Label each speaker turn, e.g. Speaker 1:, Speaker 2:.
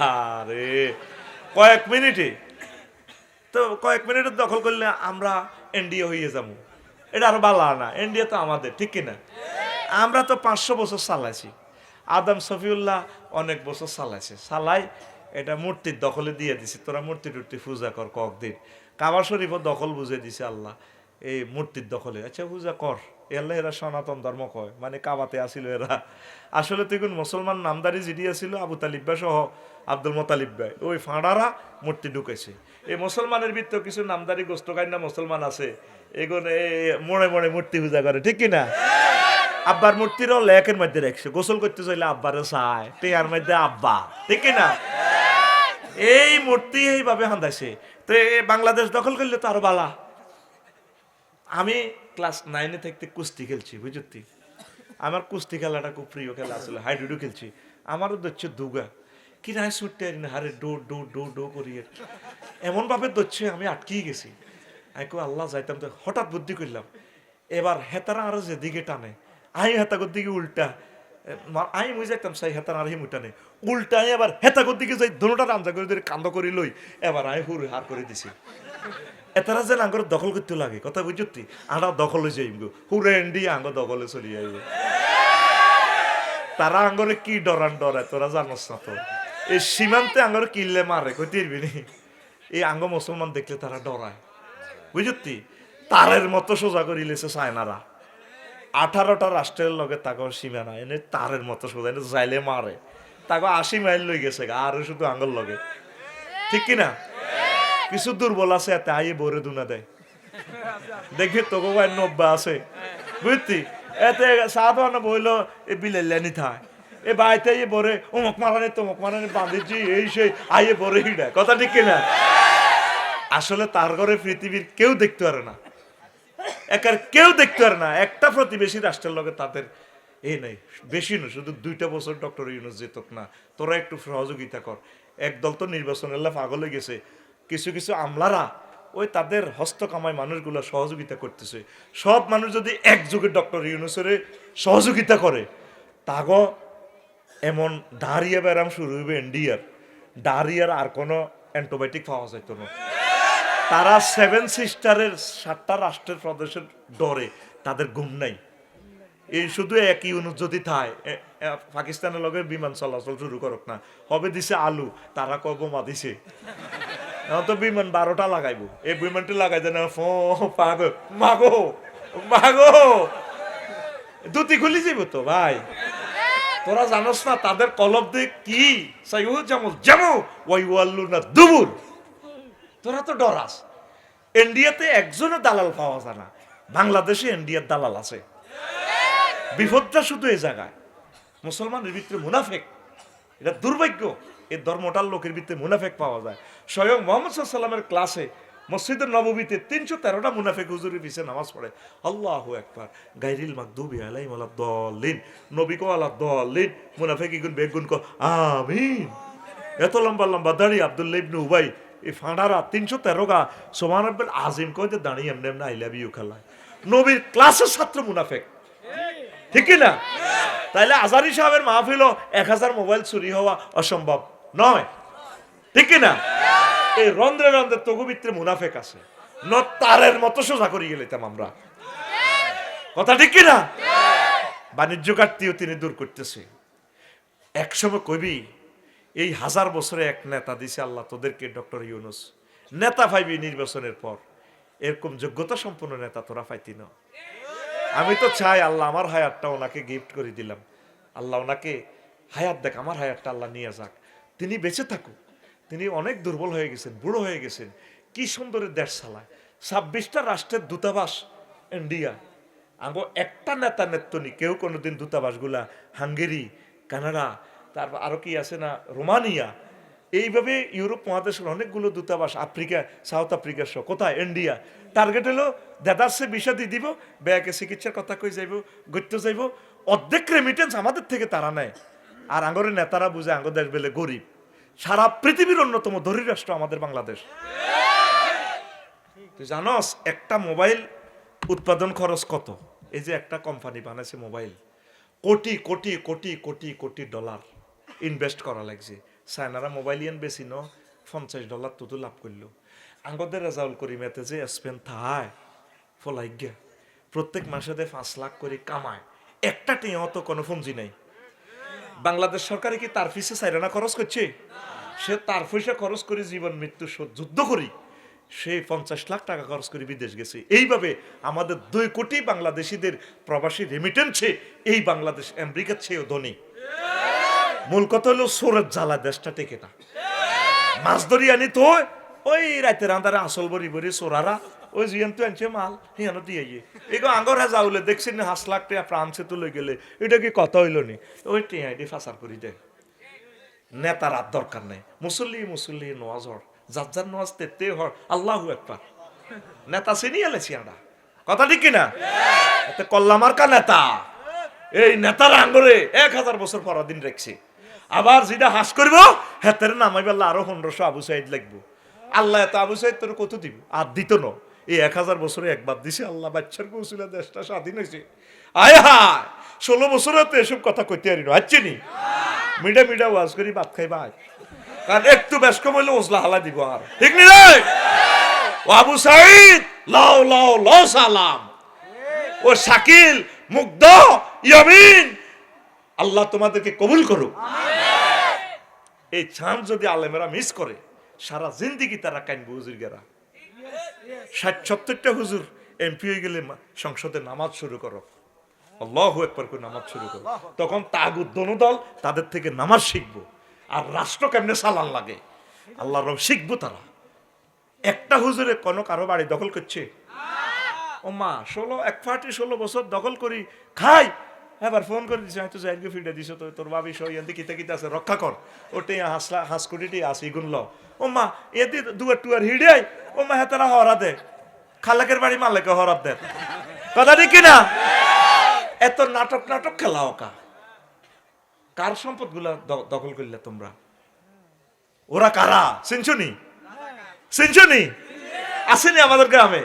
Speaker 1: আরে, কয়েক মিনিটে। তো কয়েক মিনিটের দখল করলে আমরা এনডিএ হয়ে যাব। এটা আরও ভালো না, এনডিএ তো আমাদের, ঠিক কিনা? আমরা তো পাঁচশো বছর চালাইছি। আদম সফিউল্লাহ অনেক বছর চালাইছে। চালাই, এটা মূর্তির দখলে দিয়ে দিছি। তোরা মূর্তি টুর্তি পূজা কর কক কয়েকদিন। কাবা শরীফও দখল বুঝে দিছে আল্লাহ। এই মূর্তির দখলে। আচ্ছা পূজা কর। এল্লা এরা সনাতন ধর্ম কয়। মানে কাবাতে আসিল এরা। আসলে তুই কোন মুসলমান নামদারি জিডি আসিল আবু তালিব্বা সহ আব্দুল মোতালিব ভাই ওই ফাঁড়ারা মূর্তি ঢুকেছে। এই মুসলমানের ভিতরে কিছু নামদারি গোস্ত না মুসলমান আছে। এগুলো মোড়ে মোড়ে মূর্তি পূজা করে, ঠিক কি না আব্বার মূর্তিরও লেকের মধ্যে রাখছে। গোসল করতে চাইলে আব্বারে চায়। টেয়ার মধ্যে আব্বা, ঠিক কি না এই মূর্তি এইভাবে হান্দাইছে তো বাংলাদেশ দখল করলে তো আরও বালা। আমি ক্লাস নাইনে থাকতে কুস্তি খেলছি বুঝতি আমার কুস্তি খেলাটা খুব প্রিয় খেলা আসলে হাইডুডু খেলছি। আমারও দচ্ছে দুগা। কি না ছুটতে না হারে ডো ডো ডো ডো করিয়ে এমন ভাবে দচ্ছে আমি আটকেই গেছি। আমি আল্লাহ, যাইতাম তো। হঠাৎ বুদ্ধি করলাম, এবার হেতারা আরও যেদিকে টানে, আই হেতাগর দিকে উল্টা। আমি মুই যাইতাম, সাই হেতার আর হিম উঠানে উল্টা আমি এবার হেতাগর দিকে যাই দোনোটা রামজা করে কান্দ করি লই, এবার আমি হুর হার করে দিছি। এতারা যে আঙ্গর দখল করতে লাগে, কথা বুঝতি আড়া দখলে গো হুরে এন্ডি আঙ্গ দখলে চলি আইব। তারা আঙ্গরে কি ডরান ডরায় তোরা জানোস না তো। এই সীমান্তে আঙ্গরে কিনলে মারে, কইতে নি? এই আঙ্গ মুসলমান দেখলে তারা ডরায়। বুঝতি তারের মতো সোজা করে লেছে চায়নারা। আঠারোটা রাষ্ট্রের লগে তাকে সীমানা এনে তারের মতো সোজা, এনে যাইলে মারে। তাকে আশি মাইল লই গেছে আর শুধু আঙ্গল লগে। ঠিক কিনা? কিছু দুর্বল আছে, এতে আইয়ে বরে দুনা দেয়। দেখবি তোকে ভাই নব্বা আছে। বুঝতি? এতে সাধারণ বইল এ বিলেলানি থায়। এ বাইতে ইয়ে বরে অমুক মারানি, তমুক মারানি বাঁধিছি এই সেই, আইয়ে বরে হিডা কথা ঠিক কিনা? আসলে তার ঘরে পৃথিবীর কেউ দেখতে পারে না। একার কেউ দেখতে পারে না। একটা প্রতিবেশী রাষ্ট্রের লগে তাদের এই নাই। বেশি না শুধু দুইটা বছর ডক্টর ইউনুস যেতক না। তোরা একটু সহযোগিতা কর। একদল তো নির্বাচনের লাভ আগলে গেছে। কিছু কিছু আমলারা ওই তাদের হস্ত হস্তকামায় মানুষগুলো সহযোগিতা করতেছে। সব মানুষ যদি একযোগে ডক্টর ইউনুসরে সহযোগিতা করে, তাগ এমন ডারিয়া ব্যারাম শুরু হইবে ইন্ডিয়ার ডারিয়ার আর কোনো অ্যান্টিবায়োটিক পাওয়া যাইতো না। তারা সেভেন সিস্টারের সাতটা রাষ্ট্রের প্রদেশের ডরে, তাদের ঘুম নাই। এই শুধু এক ইউনিট যদি থায় পাকিস্তানের লগে বিমান চলাচল শুরু করক না। হবে দিছে আলু, তারা কব মা দিছে। এখন তো বিমান বারোটা লাগাইবো। এই বিমানটি লাগাই দেয় না ফো, পাগো, মাগো মাগো। দুটি খুলি যাব তো, ভাই। তোরা জানোস না, তাদের কলব দিয়ে কি? সাইউ যেমন যেমন ওই ওয়াল্লু না দুবুর তোরা তো ডরাস। ইন্ডিয়াতে একজনও দালাল পাওয়া যায় না। বাংলাদেশে ইন্ডিয়ার দালাল আছে। বিপদটা শুধু এই জায়গায়। মুসলমানের ভিতরে মুনাফেক। এটা দুর্ভাগ্য। এই ধর্মটার লোকের ভিতরে মুনাফেক পাওয়া যায়। স্বয়ং মোহাম্মদ সাল্লামের ক্লাসে মসজিদের নবমীতে তিনশো তেরোটা মুনাফেক হুজুরের পিছিয়ে নামাজ পড়ে। আল্লাহ একবার গাইরিল মাকদুবি আলাইহিম আলা দলিন নবী কো আলা দলিন মুনাফেক ইগুন বেগুন কো আমিন। এত লম্বা লম্বা দাঁড়িয়ে আব্দুল্লাহ ইবনে উবাই, এই ফাঁড়ারা তিনশো তেরো গা সোমান আব্বাল আজিম কইতে দাঁড়িয়ে এমনি এমনি আই ইউ খেলায় নবীর ক্লাসের ছাত্র মুনাফেক। ঠিক না তাইলে আজারি সাহেবের মাহফিল এক হাজার মোবাইল চুরি হওয়া অসম্ভব নয়। ঠিক কি না এই রন্ধ্রে রন্ধ্রে তগুবিত্রে মুনাফেক আছে। ন তারের মতো সোজা করি গেলিতাম আমরা। কথা ঠিক কিনা বাণিজ্য ঘাটতিও তিনি দূর করতেছে। একসময় কবি, এই হাজার বছরে এক নেতা দিছে, আল্লাহ তোদেরকে ডক্টর ইউনুস। নেতা পাইবি নির্বাচনের পর। এরকম যোগ্যতা সম্পন্ন নেতা তোরা পাইতি না। আমি তো চাই আল্লাহ আমার হায়াতটা ওনাকে গিফট করে দিলাম। আল্লাহ ওনাকে হায়াত দেখ, আমার হায়াতটা আল্লাহ নিয়ে যাক। তিনি বেঁচে থাকুক। তিনি অনেক দুর্বল হয়ে গেছেন, বুড়ো হয়ে গেছেন। কি সুন্দরের দেশ চালায় ছাব্বিশটা রাষ্ট্রের দূতাবাস ইন্ডিয়া। আঙ্গো একটা নেতা নেত্রনি কেউ কোনোদিন দূতাবাসগুলা, হাঙ্গেরি, কানাডা তারপর আরও কি আছে না, রোমানিয়া। এইভাবে ইউরোপ মহাদেশের অনেকগুলো দূতাবাস, আফ্রিকা, সাউথ আফ্রিকার সহ, কোথায়? ইন্ডিয়া। টার্গেট হলো দেদার্সে বিষা দিয়ে দিব ব্যাগে চিকিৎসার কথা কই যাইব, গত্য যাইব। অর্ধেক রেমিটেন্স আমাদের থেকে তারা নেয়। আর আঙ্গরের নেতারা বুঝে, আঙ্গ দেশ বেলে গরিব। সারা পৃথিবীর অন্যতম ধনী রাষ্ট্র আমাদের বাংলাদেশ। তুই জানস, একটা মোবাইল উৎপাদন খরচ কত? এই যে একটা কোম্পানি বানাইছে mobile, crore crore crore crore crore dollar invest করা লাগছে। চায়নারা মোবাইল ইয়ান বেশি ন, পঞ্চাশ ডলার তুতু লাভ করল। আঙ্গদের রেজাউল করি মেতে যে স্পেন থায় ফলাইজ্ঞা প্রত্যেক মাসে পাঁচ লাখ করে কামায়। একটা টিয়াও তো কোনো ফঞ্জি নেই। বাংলাদেশ সরকারে কি তার ফিসে সাইরানা খরচ করছে? সে তার পয়সা খরচ করে জীবন, মৃত্যু যুদ্ধ করি, সে পঞ্চাশ লাখ টাকা খরচ করে বিদেশ গেছে। এইভাবে আমাদের দুই কোটি বাংলাদেশিদের প্রবাসী রেমিটেন্সে এই বাংলাদেশ আমেরিকার চেয়েও ধনী। মূল কথা হলো সোরের জ্বালা দেশটা টেকে না। মাছ ধরি আনি তো ওই রাতের আন্ধারে আসল বরি বরি সোরারা ওই জিয়ান তো আনছে মাল হিয়ানো দিয়ে গিয়ে এগো আঙ্গর হ্যাঁ যাওলে, দেখছেন না হাঁস লাখ টাকা ফ্রান্সে তুলে গেলে। এটা কি কথা হইল নি? ওই এটি ফাঁসার করি দেয় নেতার আর দরকার নেই। মুসল্লি মুসল্লি নোয়াজ হর যার যার নোয়াজ তেতে হর, আল্লাহ একবার। নেতা চিনি এলেছি আমরা কথা ঠিক কিনা? এতে কল্লামার কা নেতা। এই নেতার আঙ্গরে এক হাজার বছর পরাদিন রেখছে। আবার যেটা হাস করব, হেতের নামাই আরও পনেরোশো আবু সাইদ লাগবো আল্লাহ এত আবু সাইদ তোর কত দিব? আর দিত ন। এই এক হাজার বছরে একবার দিছে আল্লাহ, বাচ্চার কৌশলে দেশটা স্বাধীন হয়েছে। আয় হায়, ষোলো বছরে তো এসব কথা কইতে পারি না আচ্ছা নি? মিডা মিডা ওয়াজ করি, ভাত খাই, ভাই। কারণ একটু বেশ কম হইলে ওসলা হালা দিব আর। ঠিক নি আবু সাইদ লাও লাও লাও সালাম। ও শাকিল, মুগ্ধ, ইয়ামিন, আল্লাহ তোমাদেরকে কবুল করুক। এই চাঁদ যদি আলেমেরা মিস করে, সারা জিন্দিগি তারা কাইনবো হুজুর গেরা। ষাট সত্তরটা হুজুর এমপি হয়ে গেলে সংসদে নামাজ শুরু করো। আল্লাহ একবার করে নামাজ শুরু করো। তখন তাগুদ দল তাদের থেকে নামাজ শিখব। আর রাষ্ট্র কেমনে সালান লাগে? আল্লাহ রব শিখব তারা। একটা হুজুরে কোনো কারও বাড়ি দখল করছে? ও মা ষোলো, এক ফাটি ষোলো বছর দখল করি, খাই এবার ফোন করে দিছে, হয়তো জাইলকে ফিডে দিছ, তো তোর ভাবি সই, এনতে কিতে কিতে আছে, রক্ষা কর। ওটে হাসলা, হাস কোটিটি আসি গুনল ও মা, এতে দুয়ার টুয়ার হিড়ে ও মা হেতারা হরা দে খালাকের বাড়ি মালাকে হরাত দে কথা ঠিক কিনা? এত নাটক নাটক খেলা ওকা। কার সম্পদগুলা দখল করলে তোমরা? ওরা কারা? চিনছনি চিনছনি আসেনি আমাদের গ্রামে?